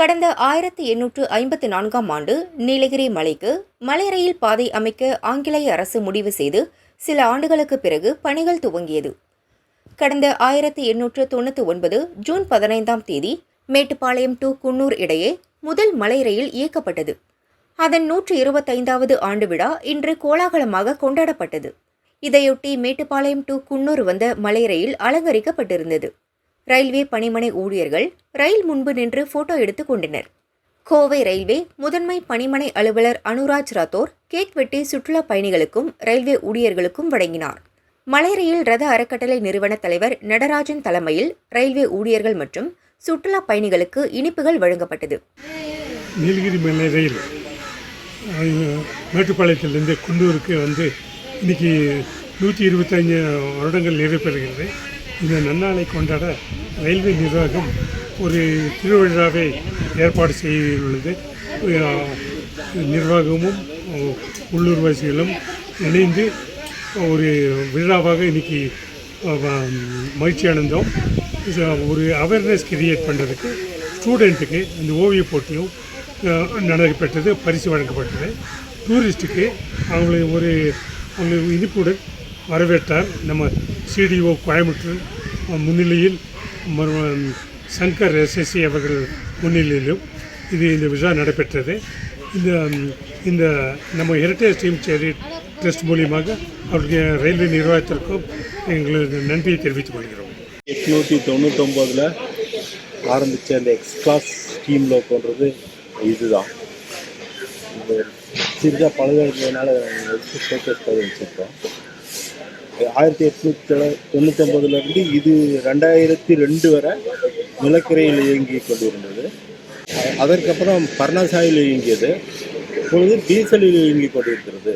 கடந்த ஆயிரத்தி எண்ணூற்று ஐம்பத்தி நான்காம் ஆண்டு நீலகிரி மலைக்கு மலை ரயில் பாதை அமைக்க ஆங்கிலேய அரசு முடிவு செய்து சில ஆண்டுகளுக்கு பிறகு பணிகள் துவங்கியது. கடந்த ஆயிரத்தி எண்ணூற்று தொண்ணூற்றி ஒன்பது ஜூன் பதினைந்தாம் தேதி மேட்டுப்பாளையம் டு குன்னூர் இடையே முதல் மலை ரயில் இயக்கப்பட்டது. அதன் நூற்று இருபத்தைந்தாவது ஆண்டு விழா இன்று கோலாகலமாக கொண்டாடப்பட்டது. இதையொட்டி மேட்டுப்பாளையம் டு குன்னூர் வந்த மலை ரயில் அலங்கரிக்கப்பட்டிருந்தது. ரயில்வே பணிமனை ஊழியர்கள் ரயில் முன்பு நின்று போட்டோ எடுத்துக் கொண்டனர். கோவை ரயில்வே முதன்மை பணிமனை அலுவலர் அனுராஜ் ராத்தோர் கேக் வெட்டி சுற்றுலா பயணிகளுக்கும் ரயில்வே ஊழியர்களுக்கும் வழங்கினார். மலை ரயில் ரத அறக்கட்டளை நிறுவன தலைவர் நடராஜன் தலைமையில் ரயில்வே ஊழியர்கள் மற்றும் சுற்றுலா பயணிகளுக்கு இனிப்புகள் வழங்கப்பட்டது. நீலகிரி மலை ரயில் மேட்டுப்பாளையத்திலிருந்து குன்னூருக்கு வந்து இன்னைக்கு நூற்றி இருபத்தஞ்சு வருடங்கள் நிறைவேறுகிறது இந்த நன்னாளை கொண்டாட ரயில்வே நிர்வாகம் ஒரு திருவிழாவை ஏற்பாடு செய்துள்ளது. நிர்வாகமும் உள்ளூர்வாசிகளும் இணைந்து ஒரு விழாவாக இன்றைக்கி மகிழ்ச்சி அடைந்தோம். ஒரு அவேர்னஸ் கிரியேட் பண்ணுறதுக்கு ஸ்டூடெண்ட்டுக்கு இந்த ஓவிய போட்டியும் நடைபெற்றது பரிசு வழங்கப்பட்டது. டூரிஸ்ட்டுக்கு அவங்களுக்கு ஒரு அவங்களுக்கு இனிப்புடன் வரவேற்றார் நம்ம சிடிஓ கோயம்புத்தூர் முன்னிலையில் சங்கர் எஸ்எஸ்சி அவர்கள் முன்னிலையிலும் இது இந்த விழா நடைபெற்றது. இந்த இந்த நம்ம ஹெரிட்டேஜ் டீம் சேரி ட்ரஸ்ட் மூலியமாக அவருடைய ரயில்வே நிர்வாகத்திற்கும் எங்களுக்கு நன்றியை தெரிவித்துக் கொள்கிறோம். எட்நூற்றி தொண்ணூத்தொம்போதில் ஆரம்பித்த அந்த எக்ஸ் கிளாஸ் ஸ்கீமில் போன்றது இதுதான். இந்த சிறிதாக பழகிறதுனால எடுத்து ஷோகேஸ் வச்சுருக்கோம். ஆயிரத்தி எட்நூற்றி தொண்ணூத்தொம்போதுலேருந்து இது ரெண்டாயிரத்தி ரெண்டு வரை நிலக்கரையில் இயங்கி கொண்டிருந்தது. அதற்கப்புறம் பர்ணசாயில் இயங்கியது. இப்பொழுது டீசலில் இயங்கி கொண்டிருக்கிறது.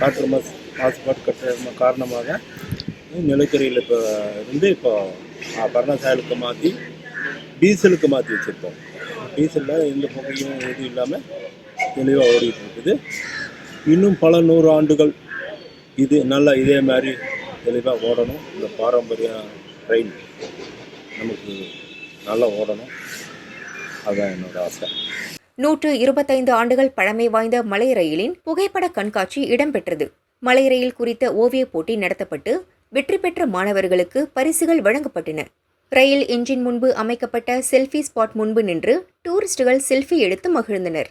காற்று மாசு மாசுபாடு கட்ட காரணமாக நிலக்கரியில் இப்போ இருந்து இப்போ பர்ணசாயலுக்கு மாற்றி டீசலுக்கு மாற்றி வச்சுருக்கோம். டீசலில் எந்த புகையும் எதுவும் இல்லாமல் தெளிவாக ஓடிட்டு இருக்குது. இன்னும் பல நூறு ஆண்டுகள் இது நல்லா இதே மாதிரி தெளிவாக ஓடணும். இந்த பாரம்பரிய ட்ரெயின் நமக்கு நல்லா ஓடணும். அதுதான் என்னோட ஆசை. நூற்று இருபத்தைந்து ஆண்டுகள் பழமை வாய்ந்த மலை ரயிலின் புகைப்பட கண்காட்சி இடம்பெற்றது. மலை ரயில் குறித்த ஓவியப் போட்டி நடத்தப்பட்டு வெற்றி பெற்ற மாணவர்களுக்கு பரிசுகள் வழங்கப்பட்டன. ரயில் என்ஜின் முன்பு அமைக்கப்பட்ட செல்ஃபி ஸ்பாட் முன்பு நின்று டூரிஸ்டுகள் செல்ஃபி எடுத்து மகிழ்ந்தனர்.